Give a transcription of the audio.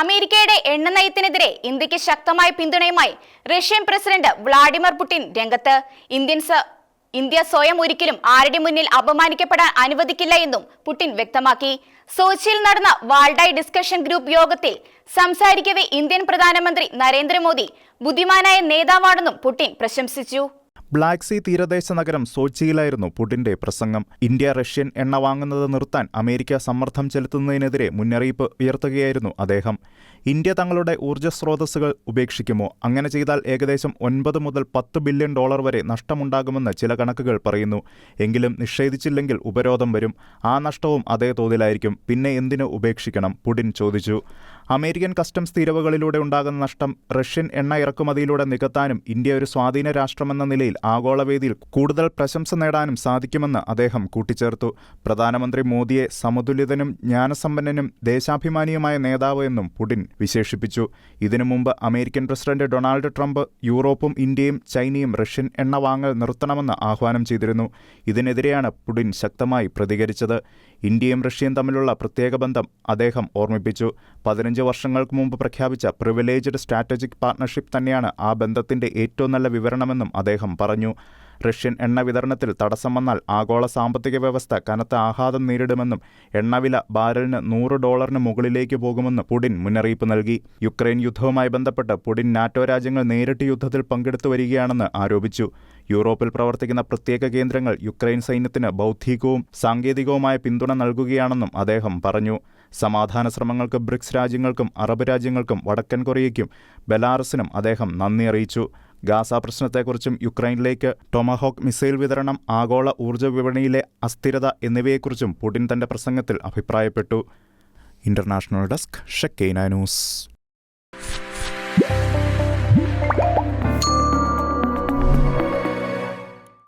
അമേരിക്കയുടെ എണ്ണ നയത്തിനെതിരെ ഇന്ത്യയ്ക്ക് ശക്തമായ പിന്തുണയുമായി റഷ്യൻ പ്രസിഡന്റ് വ്ളാഡിമിർ പുടിൻ രംഗത്ത്. ഇന്ത്യൻ ഇന്ത്യ സ്വയം ഒരിക്കലും ആരുടെ മുന്നിൽ അപമാനിക്കപ്പെടാൻ അനുവദിക്കില്ല എന്നും പുടിൻ വ്യക്തമാക്കി. സോച്ചിയിൽ നടന്ന വാൾഡായ് ഡിസ്കഷൻ ഗ്രൂപ്പ് യോഗത്തിൽ സംസാരിക്കവേ ഇന്ത്യൻ പ്രധാനമന്ത്രി നരേന്ദ്രമോദി ബുദ്ധിമാനായ നേതാവാണെന്നും പുടിൻ പ്രശംസിച്ചു. ബ്ലാക്ക് സീ തീരദേശ നഗരം സോച്ചിയിലായിരുന്നു പുടിന്റെ പ്രസംഗം. ഇന്ത്യ റഷ്യൻ എണ്ണ വാങ്ങുന്നത് നിർത്താൻ അമേരിക്ക സമ്മർദ്ദം ചെലുത്തുന്നതിനെതിരെ മുന്നറിയിപ്പ് ഉയർത്തുകയായിരുന്നു അദ്ദേഹം. ഇന്ത്യ തങ്ങളുടെ ഊർജ സ്രോതസ്സുകൾ ഉപേക്ഷിക്കുമോ? അങ്ങനെ ചെയ്താൽ ഏകദേശം ഒൻപത് മുതൽ പത്ത് ബില്യൺ ഡോളർ വരെ നഷ്ടമുണ്ടാകുമെന്ന് ചില കണക്കുകൾ പറയുന്നു. എങ്കിലും നിഷേധിച്ചില്ലെങ്കിൽ ഉപരോധം വരും. ആ നഷ്ടവും അതേ തോതിലായിരിക്കും. പിന്നെ എന്തിനു ഉപേക്ഷിക്കണം? പുടിൻ ചോദിച്ചു. അമേരിക്കൻ കസ്റ്റംസ് തീരവകളിലൂടെ ഉണ്ടാകുന്ന നഷ്ടം റഷ്യൻ എണ്ണ ഇറക്കുമതിയിലൂടെ നികത്താനും ഇന്ത്യ ഒരു സ്വാധീന രാഷ്ട്രമെന്ന നിലയിൽ ആഗോളവേദിയിൽ കൂടുതൽ പ്രശംസ നേടാനും സാധിക്കുമെന്ന് അദ്ദേഹം കൂട്ടിച്ചേർത്തു. പ്രധാനമന്ത്രി മോദിയെ സമതുലിതനും ജ്ഞാനസമ്പന്നനും ദേശാഭിമാനിയുമായ നേതാവ് എന്നും പുടിൻ വിശേഷിപ്പിച്ചു. ഇതിനു മുമ്പ് അമേരിക്കൻ പ്രസിഡന്റ് ഡൊണാൾഡ് ട്രംപ് യൂറോപ്പും ഇന്ത്യയും ചൈനയും റഷ്യൻ എണ്ണ വാങ്ങൽ നിർത്തണമെന്ന് ആഹ്വാനം ചെയ്തിരുന്നു. ഇതിനെതിരെയാണ് പുടിൻ ശക്തമായി പ്രതികരിച്ചത്. ഇന്ത്യയും റഷ്യയും തമ്മിലുള്ള പ്രത്യേക ബന്ധം അദ്ദേഹം ഓർമ്മിപ്പിച്ചു. പതിനഞ്ച് വർഷങ്ങൾക്ക് മുമ്പ് പ്രഖ്യാപിച്ച പ്രിവിലേജ്ഡ് സ്ട്രാറ്റജിക് പാർട്ണർഷിപ്പ് തന്നെയാണ് ആ ബന്ധത്തിന്റെ ഏറ്റവും നല്ല വിവരണമെന്നും അദ്ദേഹം പറഞ്ഞു. റഷ്യൻ എണ്ണ വിതരണത്തിൽ തടസ്സം വന്നാൽ ആഗോള സാമ്പത്തിക വ്യവസ്ഥ കനത്ത ആഘാതം നേരിടുമെന്നും എണ്ണവില ബാരലിന് നൂറ് ഡോളറിന് മുകളിലേക്ക് പോകുമെന്ന് പുടിൻ മുന്നറിയിപ്പ് നൽകി. യുക്രൈൻ യുദ്ധവുമായി ബന്ധപ്പെട്ട് പുടിൻ നാറ്റോ രാജ്യങ്ങൾ നേരിട്ട് യുദ്ധത്തിൽ പങ്കെടുത്തു വരികയാണെന്ന് ആരോപിച്ചു. യൂറോപ്പിൽ പ്രവർത്തിക്കുന്ന പ്രത്യേക കേന്ദ്രങ്ങൾ യുക്രൈൻ സൈന്യത്തിന് ബൗദ്ധികവും സാങ്കേതികവുമായ പിന്തുണ നൽകുകയാണെന്നും അദ്ദേഹം പറഞ്ഞു. സമാധാന ശ്രമങ്ങൾക്ക് ബ്രിക്സ് രാജ്യങ്ങൾക്കും അറബ് രാജ്യങ്ങൾക്കും വടക്കൻ കൊറിയയ്ക്കും ബെലാറസിനും അദ്ദേഹം നന്ദി അറിയിച്ചു. ഗാസ പ്രശ്നത്തെക്കുറിച്ചും യുക്രൈനിലേക്ക് ടൊമഹോക്ക് മിസൈൽ വിതരണം ആഗോള ഊർജ വിപണിയിലെ അസ്ഥിരത എന്നിവയെക്കുറിച്ചും പുടിൻ തന്റെ പ്രസംഗത്തിൽ അഭിപ്രായപ്പെട്ടു. International desk Shekinah news.